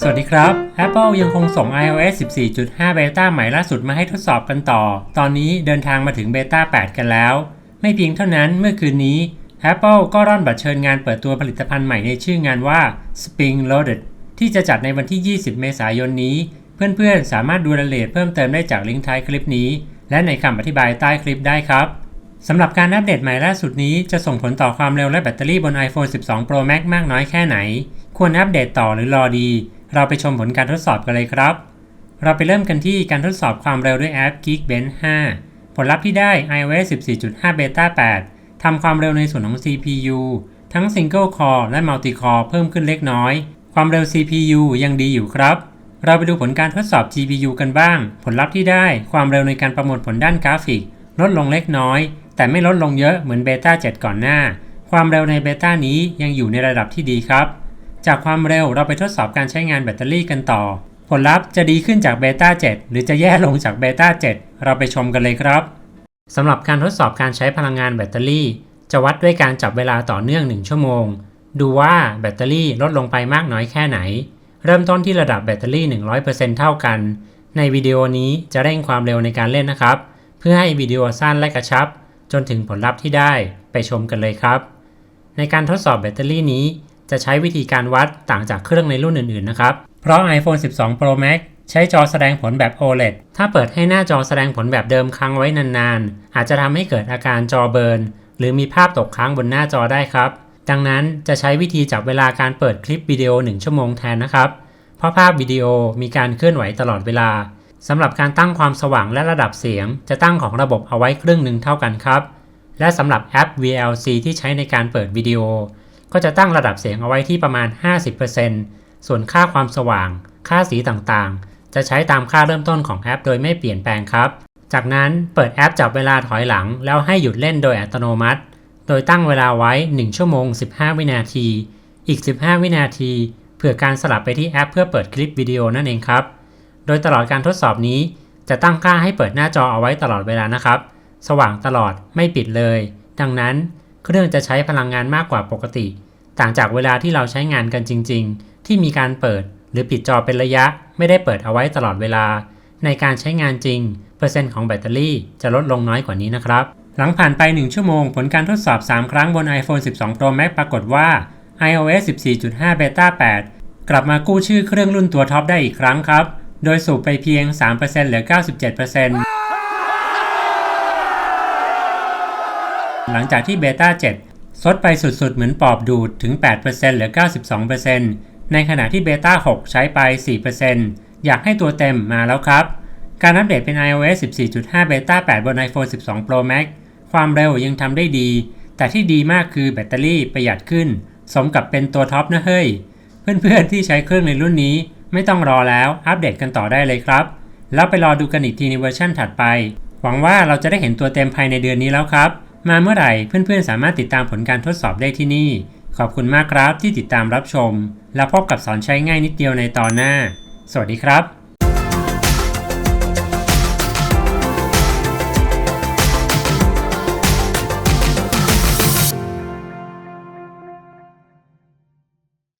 สวัสดีครับ Apple ยังคงส่ง iOS 14.5 เบต้าใหม่ล่าสุดมาให้ทดสอบกันต่อ ตอนนี้เดินทางมาถึงเบต้า 8 กันแล้ว ไม่เพียงเท่านั้นเมื่อคืนนี้ Apple ก็ร่อนบัตรเชิญงานเปิดตัวผลิตภัณฑ์ใหม่ในชื่องานว่า Spring Loaded ที่จะจัดในวันที่ 20 เมษายนนี้ เพื่อนๆ สามารถดูรายละเอียดเพิ่มเติมได้จากลิงก์ท้ายคลิปนี้ และในคำอธิบายใต้คลิปได้ครับสำหรับการอัปเดตใหม่ล่าสุดนี้จะส่งผลต่อความเร็วและแบตเตอรี่บน iPhone 12 Pro Max มากน้อยแค่ไหน ควรอัปเดตต่อหรือรอดี เราไปชมผลการทดสอบกันเลยครับ เราไปเริ่มกันที่การทดสอบความเร็วด้วยแอป Geekbench 5 ผลลัพธ์ที่ได้ iOS 14.5 Beta 8 ทำความเร็วในส่วนของ CPU ทั้ง Single Core และ Multi Core เพิ่มขึ้นเล็กน้อย ความเร็ว CPU ยังดีอยู่ครับ เราไปดูผลการทดสอบ GPU กันบ้าง ผลลัพธ์ที่ได้ ความเร็วในการประมวลผลด้านกราฟิก ลดลงเล็กน้อย แต่ไม่ลดลงเยอะเหมือนเบต้า7ก่อนหน้า ความเร็วในเบต้านี้ยังอยู่ในระดับที่ดีครับ จากความเร็วเราไปทดสอบการใช้งานแบตเตอรี่กันต่อ ผลลัพธ์จะดีขึ้นจากเบต้า7หรือจะแย่ลงจากเบต้า7เราไปชมกันเลยครับสำหรับการทดสอบการใช้พลังงานแบตเตอรี่ จะวัดด้วยการจับเวลาต่อเนื่อง 1 ชั่วโมง ดูว่าแบตเตอรี่ลดลงไปมากน้อยแค่ไหน เริ่มต้นที่ระดับแบตเตอรี่ 100%เท่ากัน ในวิดีโอนี้จะเร่งความเร็วในการเล่นนะครับ เพื่อให้วิดีโอสั้นและกระชับ จนถึงผลลัพธ์ที่ได้ไปชมกันเลยครับ ในการทดสอบแบตเตอรี่นี้ จะใช้วิธีการวัดต่างจากเครื่องในรุ่นอื่นๆนะครับ เพราะ iPhone 12 Pro Max ใช้จอแสดงผลแบบ OLED ถ้าเปิดให้หน้าจอแสดงผลแบบเดิมค้างไว้นานๆ อาจจะทำให้เกิดอาการจอเบิร์นหรือมีภาพตกค้างบนหน้าจอได้ครับ ดังนั้นจะใช้วิธีจับเวลาการเปิดคลิปวิดีโอ 1 ชั่วโมงแทนนะครับ เพราะภาพวิดีโอมีการเคลื่อนไหวตลอดเวลาสำหรับการตั้งความสว่างและระดับเสียง จะตั้งของระบบเอาไว้ครึ่งหนึ่งเท่ากันครับ และสำหรับแอป VLC ที่ใช้ในการเปิดวิดีโอ ก็จะตั้งระดับเสียงเอาไว้ที่ประมาณ 50%ส่วนค่าความสว่าง ค่าสีต่างๆ จะใช้ตามค่าเริ่มต้นของแอป โดยไม่เปลี่ยนแปลงครับ จากนั้นเปิดแอปจับเวลาถอยหลัง แล้วให้หยุดเล่นโดยอัตโนมัติ โดยตั้งเวลาไว้ 1 ชั่วโมง 15 วินาที อีก 15 วินาทีเผื่อการสลับไปที่แอปเพื่อเปิดคลิปวิดีโอนั่นเองครับ โดยตลอดการทดสอบนี้จะตั้งค่าให้เปิดหน้าจอเอาไว้ตลอดเวลานะครับ สว่างตลอดไม่ปิดเลย ดังนั้น เครื่องจะใช้พลังงานมากกว่าปกติ ต่างจากเวลาที่เราใช้งานกันจริง ๆ ที่มีการเปิดหรือปิดจอเป็นระยะ ไม่ได้เปิดเอาไว้ตลอดเวลา ในการใช้งานจริง เปอร์เซ็นต์ของแบตเตอรี่จะลดลงน้อยกว่านี้นะครับ หลังผ่านไป 1 ชั่วโมง ผลการทดสอบ 3 ครั้งบน iPhone 12 Pro Max ปรากฏว่า iOS 14.5 Beta 8 กลับมากู้ชื่อเครื่องรุ่นตัวท็อปได้อีกครั้งครับ โดยสูบไปเพียง 3%เหลือ 97% หลังจากที่เบต้า7ซดไปสุดๆ เหมือนปอบดูดถึง8%เหลือ 92%ในขณะที่เบต้า6 ใช้ไป 4%อยากให้ตัวเต็มมาแล้วครับ การอัปเดตเป็น iOS 14.5 Beta 8 บน iPhone 12 Pro Max ความเร็วยังทำได้ดี แต่ที่ดีมากคือแบตเตอรี่ประหยัดขึ้น สมกับเป็นตัวท็อปนะเฮ้ย เพื่อนๆที่ใช้เครื่องในรุ่นนี้ไม่ต้องรอแล้วอัปเดตกันต่อได้เลยครับ แล้วไปรอดูกันอีกทีในเวอร์ชันถัดไป หวังว่าเราจะได้เห็นตัวเต็มภายในเดือนนี้แล้วครับ มาเมื่อไหร่เพื่อนๆ สามารถติดตามผลการทดสอบได้ที่นี่ ขอบคุณมากครับที่ติดตามรับชม แล้วพบกับสอนใช้ง่ายนิดเดียวในตอนหน้า สวัสดีครับ